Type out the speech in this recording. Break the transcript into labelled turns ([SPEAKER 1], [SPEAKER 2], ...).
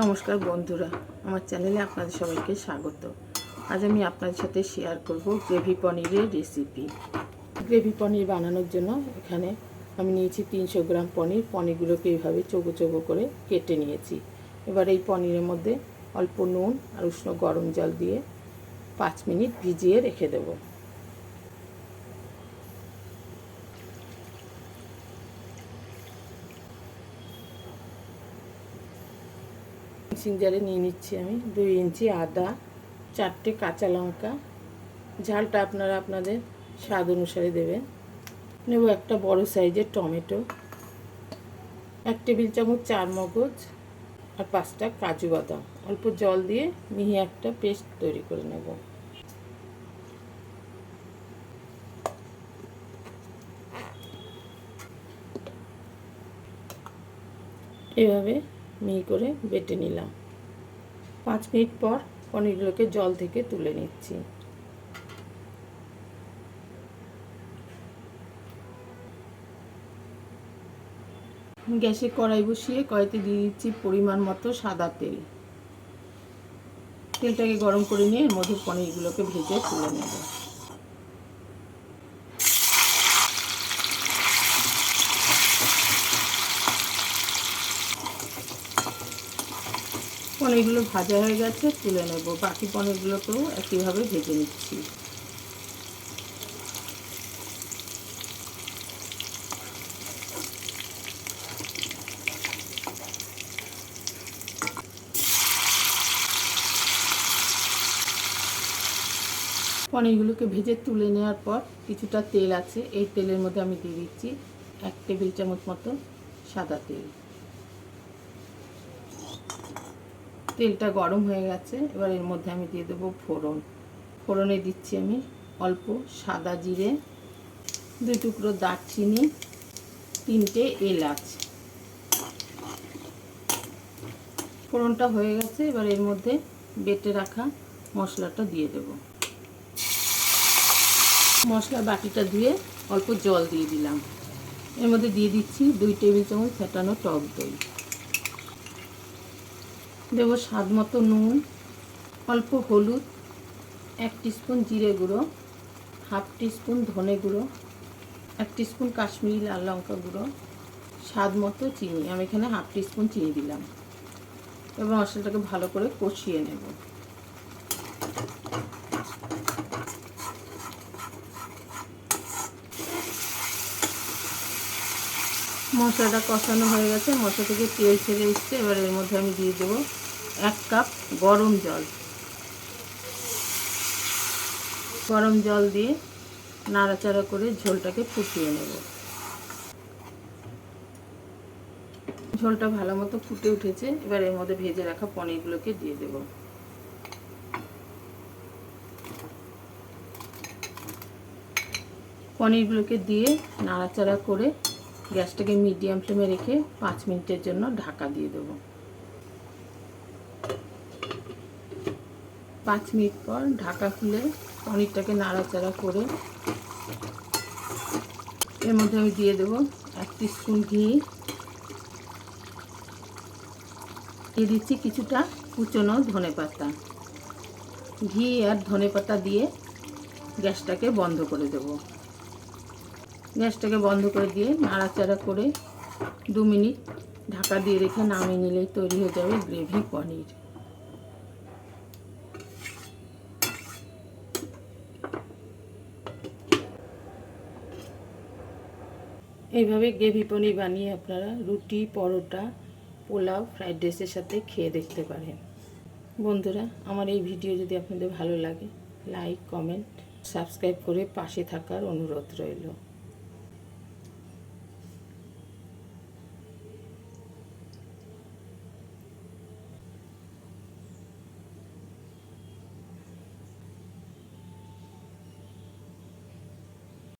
[SPEAKER 1] নমস্কার বন্ধুরা, আমার চ্যানেলে আপনাদের সবাইকে স্বাগত। আজ আমি আপনাদের সাথে শেয়ার করব গ্রেভি পনিরের রেসিপি গ্রেভি পনির বানানোর জন্য এখানে আমি নিয়েছি তিনশো গ্রাম পনির। পনিরগুলোকে এইভাবে চৌকো চৌকো করে কেটে নিয়েছি। এবার এই পনিরের মধ্যে অল্প নুন আর উষ্ণ গরম জল দিয়ে পাঁচ মিনিট ভিজিয়ে রেখে দেবো। মিক্সিং জারে নিয়ে নিচ্ছি আমি। দুই ইঞ্চি আদা, চারটে কাঁচা লঙ্কা। ঝালটা আপনারা আপনাদের স্বাদ অনুসারে দেবেন। নেব একটা বড় সাইজের টমেটো। এক টেবিল চামচ চার মগজ আর পাঁচটা কাজু বাদাম। অল্প জল দিয়ে মিহি একটা পেস্ট তৈরি করে নেব। এভাবে মিহি করে বেটে নিলাম। পাঁচ মিনিট পর পনিরগুলোকে জল থেকে তুলে নিচ্ছি। গ্যাসে কড়াই বসিয়ে কড়াইতে দিয়ে দিচ্ছি পরিমাণ মতো সাদা তেল। তেলটাকে গরম করে নিয়ে এর মধ্যে পনিরগুলোকে ভেজে তুলে নেব। পনিরগুলো ভাজা হয়ে গেছে, তুলে নেব। বাকি পনিরগুলোকেও একইভাবে ভেজে নিচ্ছি। পনিরগুলোকে ভেজে তুলে নেওয়ার পর কিছুটা তেল আছে, এই তেলের মধ্যে আমি দিয়ে দিচ্ছি এক টেবিল চামচ মতো সাদা তেল। তেলটা গরম হয়ে গেছে, এবার এর মধ্যে আমি দিয়ে দেবো ফোড়ন। ফোড়নে দিচ্ছি আমি অল্প সাদা জিরে, দুই টুকরো দারচিনি, তিনটে এলাচ। ফোড়নটা হয়ে গেছে, এবার এর মধ্যে বেটে রাখা মশলাটা দিয়ে দেব। মশলা বাটিটা ধুয়ে অল্প জল দিয়ে দিলাম। এর মধ্যে দিয়ে দিচ্ছি দুই টেবিল চামচ ফেটানো টক দই। দেব স্বাদ মতো নুন, অল্প হলুদ, এক স্পুন জিরে গুঁড়ো, হাফ স্পুন ধনে গুঁড়ো, এক স্পুন কাশ্মীরি লাল লঙ্কা গুঁড়ো, স্বাদ মতো চিনি। আমি এখানে হাফ স্পুন চিনি দিলাম। এবার মশলাটাকে ভালো করে কষিয়ে নেব। মশলাটা কষানো হয়ে গেছে। মশলা থেকে তেল ছেড়ে এসছে। এবার এর মধ্যে আমি দিয়ে দেবো এক কাপ গরম জল। গরম জল দিয়ে নাড়াচাড়া করে ঝোলটাকে ফুটিয়ে নেব। ঝোলটা ভালো মতো ফুটে উঠেছে। এবার এর মধ্যে ভেজে রাখা পনিরগুলোকে দিয়ে দেব। পনিরগুলোকে দিয়ে নাড়াচাড়া করে গ্যাসটাকে মিডিয়াম ফ্লেমে রেখে পাঁচ মিনিটের জন্য ঢাকা দিয়ে দেব। পাঁচ মিনিট পর ঢাকা খুলে পনিরটাকে নাড়াচাড়া করে এর মধ্যে আমি দিয়ে দেবো এক স্পুন ঘি। দিয়ে দিচ্ছি কিছুটা কুচনো ধনে পাতা। ঘি আর ধনে পাতা দিয়ে গ্যাসটাকে বন্ধ করে দেবো। গ্যাসটাকে বন্ধ করে দিয়ে নাড়াচাড়া করে দু মিনিট ঢাকা দিয়ে রেখে নামিয়ে নিলেই তৈরি হয়ে যাবে গ্রেভি পনির। এইভাবে গ্রেভি পনির বানিয়ে আপনারা রুটি, পরোটা, পোলাও, ফ্রাইড রাইসের সাথে খেয়ে দেখতে পারেন। বন্ধুরা, আমার এই ভিডিও যদি আপনাদের ভালো লাগে, লাইক, কমেন্ট, সাবস্ক্রাইব করে পাশে থাকার অনুরোধ রইল।